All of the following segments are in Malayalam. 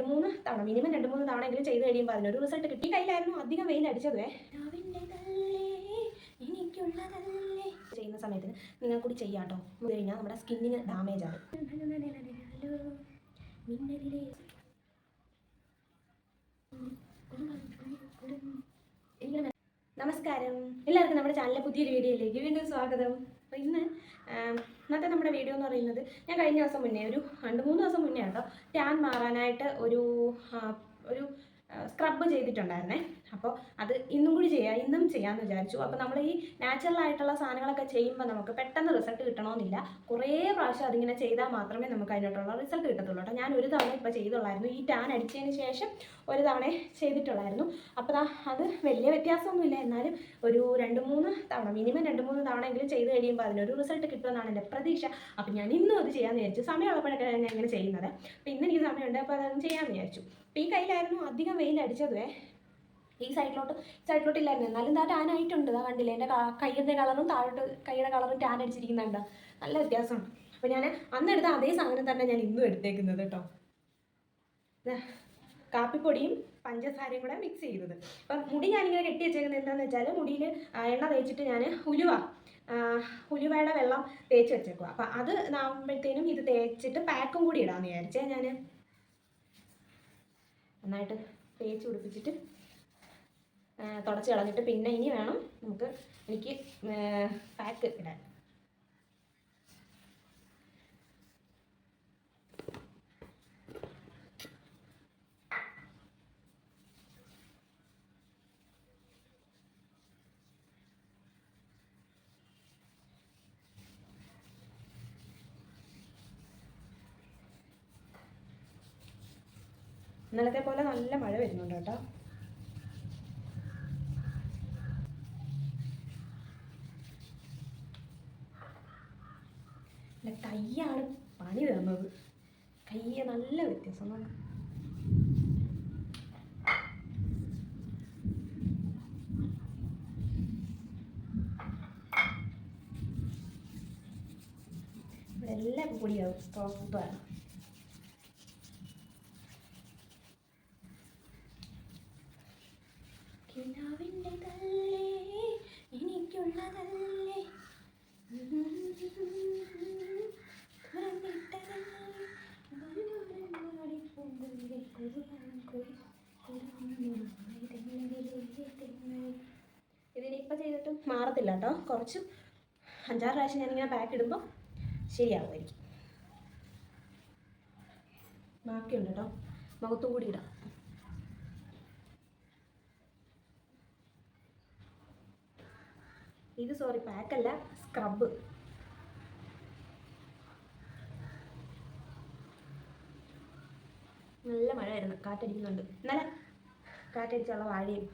രണ്ട് മൂന്ന് തവണ മിനിമം രണ്ട് മൂന്ന് തവണ എങ്കിലും ചെയ്ത് കഴിയുമ്പോൾ അതിനൊരു റിസൾട്ട് കിട്ടി. കയ്യിലായിരുന്നു അധികം വെയിൽ അടിച്ചത്. ചെയ്യുന്ന സമയത്തിന് നിങ്ങൾ കൂടി ചെയ്യാട്ടോ കഴിഞ്ഞാൽ നമ്മുടെ സ്കിന്നിന് ഡാമേജ് ഇങ്ങനെ നമസ്കാരം. എല്ലാവർക്കും നമ്മുടെ ചാനലിലെ പുതിയൊരു വീഡിയോയിലേക്ക് വീണ്ടും സ്വാഗതം. ഇന്ന് ഇന്നത്തെ നമ്മുടെ വീഡിയോ എന്ന് പറയുന്നത് ഞാൻ കഴിഞ്ഞ ദിവസം മുന്നേ ഒരു രണ്ട് മൂന്ന് ദിവസം മുന്നേ കേട്ടോ ടാൻ മാറാനായിട്ട് ഒരു ഒരു സ്ക്രബ് ചെയ്തിട്ടുണ്ടായിരുന്നേ. അപ്പോൾ അത് ഇന്നും കൂടി ചെയ്യാം ഇന്നും ചെയ്യാമെന്ന് വിചാരിച്ചു. അപ്പോൾ നമ്മൾ ഈ നാച്ചുറൽ ആയിട്ടുള്ള സാധനങ്ങളൊക്കെ ചെയ്യുമ്പോൾ നമുക്ക് പെട്ടെന്ന് റിസൾട്ട് കിട്ടണമെന്നില്ല കുറേ പ്രാവശ്യം അതിങ്ങനെ ചെയ്താൽ മാത്രമേ നമുക്ക് അതിനോട്ടുള്ള റിസൾട്ട് കിട്ടത്തുള്ളൂ കേട്ടോ. ഞാൻ ഒരു തവണ ഇപ്പോൾ ചെയ്തുള്ളായിരുന്നു. ഈ ടാൻ അടിച്ചതിന് ശേഷം ഒരു തവണ ചെയ്തിട്ടുള്ളായിരുന്നു. അപ്പോൾ അത് വലിയ വ്യത്യാസമൊന്നുമില്ല. എന്നാലും ഒരു രണ്ട് മൂന്ന് തവണ മിനിമം രണ്ട് മൂന്ന് തവണ എങ്കിലും ചെയ്ത് കഴിയുമ്പോൾ അതിനൊരു റിസൾട്ട് കിട്ടുമെന്നാണ് എന്റെ പ്രതീക്ഷ. അപ്പോൾ ഞാൻ ഇന്നും അത് ചെയ്യാമെന്ന് വിചാരിച്ചു. സമയമുള്ളപ്പോഴൊക്കെ ഞാൻ ഇങ്ങനെ ചെയ്യുന്നത്. അപ്പോൾ ഇന്ന് എനിക്ക് സമയമുണ്ട്. അപ്പോൾ അതൊന്നും ചെയ്യാമെന്ന് വിചാരിച്ചു. അപ്പോൾ ഈ കയ്യിലായിരുന്നു അധികം വെയിൽ അടിച്ചതുവേ. ഈ സൈഡിലോട്ട് സൈഡിലോട്ട് ഇല്ലായിരുന്നു എന്നാലും താ ടാൻ ആയിട്ടുണ്ട് ആ കണ്ടില്ലേ? എന്റെ കയ്യുടെ കളറും താഴോട്ട് കൈയുടെ കളറും ടാൻ അടിച്ചിരിക്കുന്നുണ്ട്. നല്ല വ്യത്യാസമുണ്ട്. അപ്പോൾ ഞാൻ അന്ന് എടുത്ത അതേ സാധനം തന്നെ ഞാൻ ഇന്നും എടുത്തേക്കുന്നത് കേട്ടോ കാപ്പിപ്പൊടിയും പഞ്ചസാരയും കൂടെ മിക്സ് ചെയ്തത് അപ്പം മുടി ഞാനിങ്ങനെ കെട്ടി വെച്ചേക്കുന്നത് എന്താണെന്ന് വെച്ചാൽ മുടിയിൽ എണ്ണ തേച്ചിട്ട് ഞാൻ ഉലുവ ഉലുവയുടെ വെള്ളം തേച്ച് വെച്ചേക്കുക അപ്പം അത് ആകുമ്പോഴത്തേനും ഇത് തേച്ചിട്ട് പാക്കും കൂടി ഇടാമെന്ന് വിചാരിച്ചേ ഞാൻ നന്നായിട്ട് തേച്ച് പിടിപ്പിച്ചിട്ട് തുടച്ച് കളഞ്ഞിട്ട് പിന്നെ ഇനി വേണം നമുക്ക് എനിക്ക് പാക്ക് ഇടാൻ. ഇന്നലത്തെ പോലെ നല്ല മഴ വരുന്നുണ്ട് കേട്ടോ. എന്റെ കയ്യാണ് പണി തന്നത്. കയ്യ നല്ല വ്യത്യാസം. നോക്ക്. ഇവിടെ എല്ലാം കൂടിയാവും സ്തോപ്പാണ് കേട്ടോ. കുറച്ച് അഞ്ചാറ് പ്രാവശ്യം ഞാനിങ്ങനെ പാക്ക് ഇടുമ്പോൾ ശരിയാവുമായിരിക്കും. ബാക്കിയുണ്ട് കേട്ടോ. മുഖത്തും കൂടി ഇടാം. ഇത് സോറി പാക്കല്ല സ്ക്രബ് നല്ല മഴ വരുന്നു കാറ്റടിക്കുന്നുണ്ട്. ഇന്നലെ കാറ്റടിച്ചുള്ള വാഴയും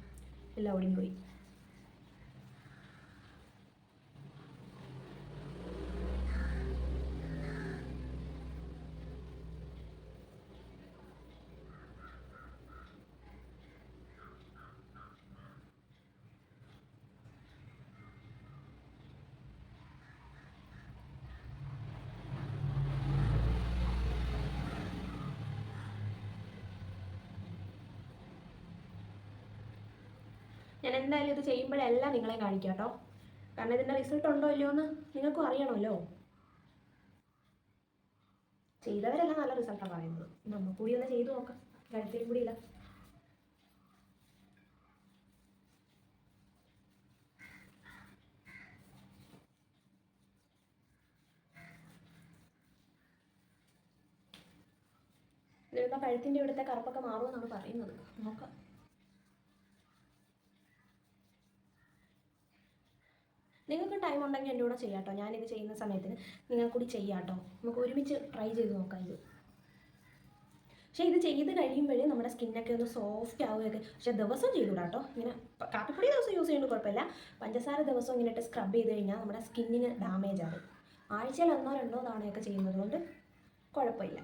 എല്ലാം ഒടിഞ്ഞു ഞാൻ എന്തായാലും ഇത് ചെയ്യുമ്പോഴെല്ലാം നിങ്ങളെ കാണിക്കാം കേട്ടോ. കാരണം ഇതിന്റെ റിസൾട്ട് ഉണ്ടോ ഇല്ലയോ എന്ന് നിങ്ങൾക്കും അറിയണമല്ലോ. ചെയ്തവരെല്ലാം നല്ല റിസൾട്ടാണ് പറയുന്നത്. നമ്മൾ കൂടി ഒന്ന് ചെയ്തു നോക്കാം. കഴുത്തിലും കൂടി ഇല്ല ഇതിപ്പോൾ കഴുത്തിന്റെ ഇവിടുത്തെ കറുപ്പൊക്കെ മാറുമെന്നാണ് പറയുന്നത്. നോക്കാം നിങ്ങൾക്ക് ടൈം ഉണ്ടെങ്കിൽ എന്റെ കൂടെ ചെയ്യാം കേട്ടോ ഞാനിത് ചെയ്യുന്ന സമയത്തിന് നിങ്ങൾ കൂടി ചെയ്യാട്ടോ. നമുക്ക് ഒരുമിച്ച് ട്രൈ ചെയ്ത് നോക്കാം ഇത്. പക്ഷേ ഇത് ചെയ്ത് കഴിയുമ്പോഴേ നമ്മുടെ സ്കിന്നൊക്കെ ഒന്ന് സോഫ്റ്റ് ആവുകയൊക്കെ പക്ഷേ ദിവസം ചെയ്തുകൂടാ കേട്ടോ ഇങ്ങനെ കാപ്പിപ്പൊടി ദിവസം യൂസ് ചെയ്യുന്നത് കുഴപ്പമില്ല. പഞ്ചസാര ദിവസം ഇങ്ങനെ ഇട്ട് സ്ക്രബ് ചെയ്ത് കഴിഞ്ഞാൽ നമ്മുടെ സ്കിന്നിന് ഡാമേജ് ആകും ആഴ്ചയിൽ ഒന്നോ രണ്ടോ തവണയൊക്കെ ചെയ്യുന്നത് കൊണ്ട് കുഴപ്പമില്ല.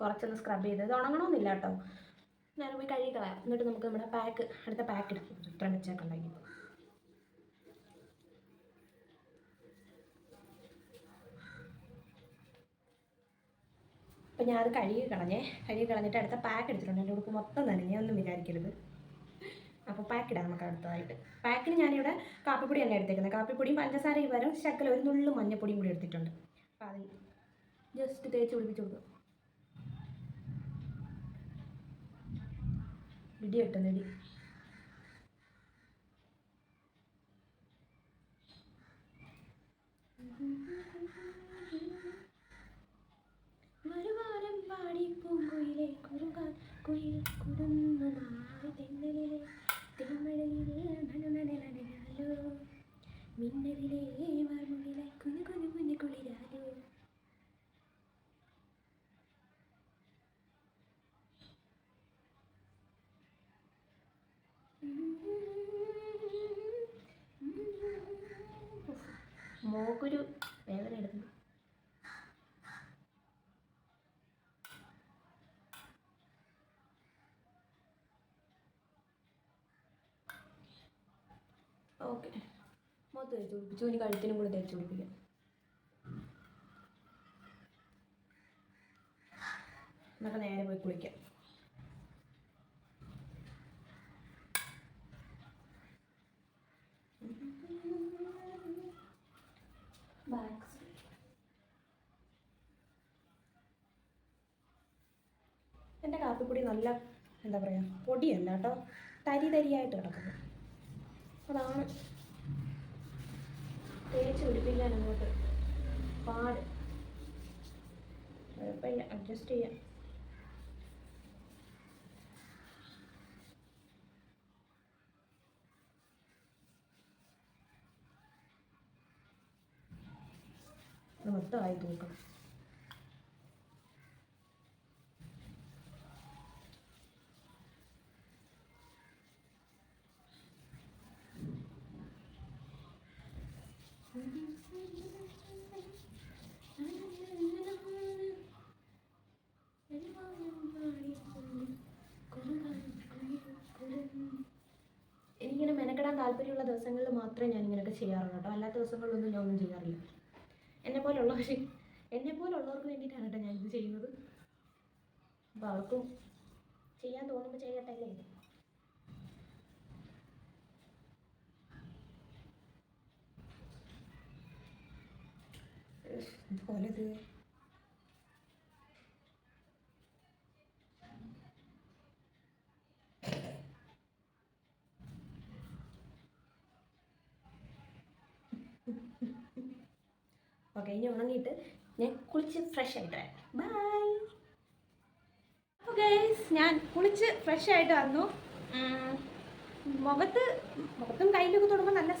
കുറച്ചൊന്ന് സ്ക്രബ് ചെയ്ത്. ഇത് ഉണങ്ങണമെന്നില്ല കേട്ടോ ഞാൻ പോയി കഴുകി കളയാം എന്നിട്ട് നമുക്ക് നമ്മുടെ പാക്ക് അടുത്ത പാക്ക് ഇടാം. ഇത്ര വെച്ചൊക്കെ ഉണ്ടാക്കി അപ്പം ഞാൻ അത് കഴുകി കളഞ്ഞേ. കഴുകി കളഞ്ഞിട്ട് അടുത്ത പാക്ക് എടുത്തിട്ടുണ്ട്. എന്റെ ഉടുപ്പ് മൊത്തം നനഞ്ഞൊന്നും വിചാരിക്കരുത്. അപ്പോൾ പാക്ക് ഇടാം നമുക്ക് അടുത്തതായിട്ട്. പാക്കിന് ഞാനിവിടെ കാപ്പിപ്പൊടി തന്നെ എടുത്തേക്കുന്നത്. കാപ്പിപ്പൊടിയും പഞ്ചസാരയും പകരം ശക്കല ഒരു നുള്ളു മഞ്ഞപ്പൊടിയും കൂടി എടുത്തിട്ടുണ്ട്. അപ്പോൾ അത് ജസ്റ്റ് തേച്ച് പിടിപ്പിച്ച് കൊടുക്കും. ഇടി കിട്ടുന്നു മറുവാരം പാടി പൂങ്കുയിലെ കുറുകാൻ കുയിൽ കുടുന്നതായി തെന്നലിലെ തിരുമഴയിലെ മോക്കൊരു വേദന എടുക്കുന്നു. ഓക്കെ. മൊത്തം തേച്ച് പിടിപ്പിച്ചു. ഇനി കഴുത്തിനും കൂടി തേച്ച് പിടിപ്പിക്കാം. എന്നൊക്കെ നേരെ പോയി കുളിക്കാം. എന്റെ നല്ല എന്താ പറയുക പൊടിയല്ല കേട്ടോ. തരി തരിയായിട്ട് കിടക്കുന്നു. അതാണ് തേച്ച് പിടിപ്പിക്കാൻ അങ്ങോട്ട് പാട്. കുഴപ്പമില്ല അഡ്ജസ്റ്റ് ചെയ്യാം. മൊത്തമായി തൂക്കണം. ദിവസങ്ങളിൽ മാത്രമേ ഞാൻ ഇങ്ങനെയൊക്കെ ചെയ്യാറുള്ളൂ കേട്ടോ. അല്ലാത്ത ദിവസങ്ങളിലൊന്നും ഞാൻ ഒന്നും ചെയ്യാറില്ല. എന്നെ പോലുള്ളവർ എന്നെ പോലുള്ളവർക്ക് വേണ്ടിയിട്ടാണ് കേട്ടോ ഞാൻ ഇത് ചെയ്യുന്നത്. അപ്പോൾ അവർക്കും ചെയ്യാൻ തോന്നുമ്പോൾ ചെയ്യട്ടെ അല്ലേ? പോലത് ഇനി ഉണങ്ങിയിട്ട് ഞാൻ കുളിച്ച് ഫ്രഷ് ആയിട്ട് വരാം. ബൈ അപ്പോൾ ഗൈസ് ഞാൻ കുളിച്ച് ഫ്രഷ് ആയിട്ട് വന്നു. മുഖത്ത് മുഖത്തും കയ്യിലൊക്കെ തൊടുമ്പോൾ നല്ല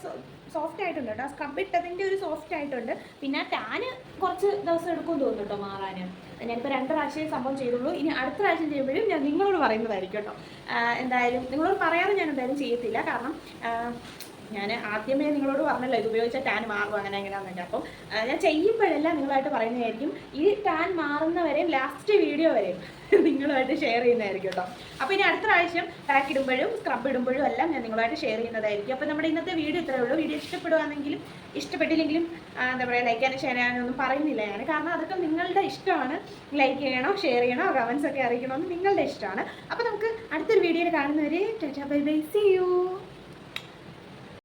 സോഫ്റ്റ് ആയിട്ടുണ്ട് കേട്ടോ. സ്ക്രബ് ഇട്ടതിന്റെ ഒരു സോഫ്റ്റ് ആയിട്ടുണ്ട്. പിന്നെ ടാന് കുറച്ച് ദിവസം എടുക്കും തോന്നുന്നു കേട്ടോ മാറാൻ. ഞാനിപ്പോൾ രണ്ട് പ്രാവശ്യം സംഭവം ചെയ്തുള്ളൂ. ഇനി അടുത്ത പ്രാവശ്യം ചെയ്യുമ്പോഴും ഞാൻ നിങ്ങളോട് പറയുന്നതായിരിക്കും കേട്ടോ. എന്തായാലും നിങ്ങളോട് പറയാതെ ഞാൻ എന്തായാലും ചെയ്യത്തില്ല. കാരണം ഞാൻ ആദ്യമേ നിങ്ങളോട് പറഞ്ഞല്ലോ ഇത് ഉപയോഗിച്ച ടാൻ മാറും അങ്ങനെ എങ്ങനെയാണെന്നൊക്കെ അപ്പം ഞാൻ ചെയ്യുമ്പോഴെല്ലാം നിങ്ങളായിട്ട് പറയുന്നതായിരിക്കും ഈ ടാൻ മാറുന്നവരെയും ലാസ്റ്റ് വീഡിയോ വരെയും നിങ്ങളുമായിട്ട് ഷെയർ ചെയ്യുന്നതായിരിക്കും കേട്ടോ. അപ്പോൾ ഇനി അടുത്ത പ്രാവശ്യം പാക്ക് ഇടുമ്പോഴും സ്ക്രബ് ഇടുമ്പോഴും എല്ലാം ഞാൻ നിങ്ങളുമായിട്ട് ഷെയർ ചെയ്യുന്നതായിരിക്കും. അപ്പോൾ നമ്മുടെ ഇന്നത്തെ വീഡിയോ ഇത്രയേ ഉള്ളൂ. വീഡിയോ ഇഷ്ടപ്പെടുകയാണെങ്കിലും ഇഷ്ടപ്പെട്ടില്ലെങ്കിലും എന്താ പറയുക ലൈക്ക് ചെയ്യാനും ഷെയർ ചെയ്യാനൊന്നും പറയുന്നില്ല ഞാൻ. കാരണം അതൊക്കെ നിങ്ങളുടെ ഇഷ്ടമാണ്. ലൈക്ക് ചെയ്യണോ ഷെയർ ചെയ്യണോ കമൻസ് ഒക്കെ അറിയിക്കണമെന്ന് നിങ്ങളുടെ ഇഷ്ടമാണ്. അപ്പോൾ നമുക്ക് അടുത്തൊരു വീഡിയോയിൽ കാണുന്നവരെ ബൈ ബൈ സി യു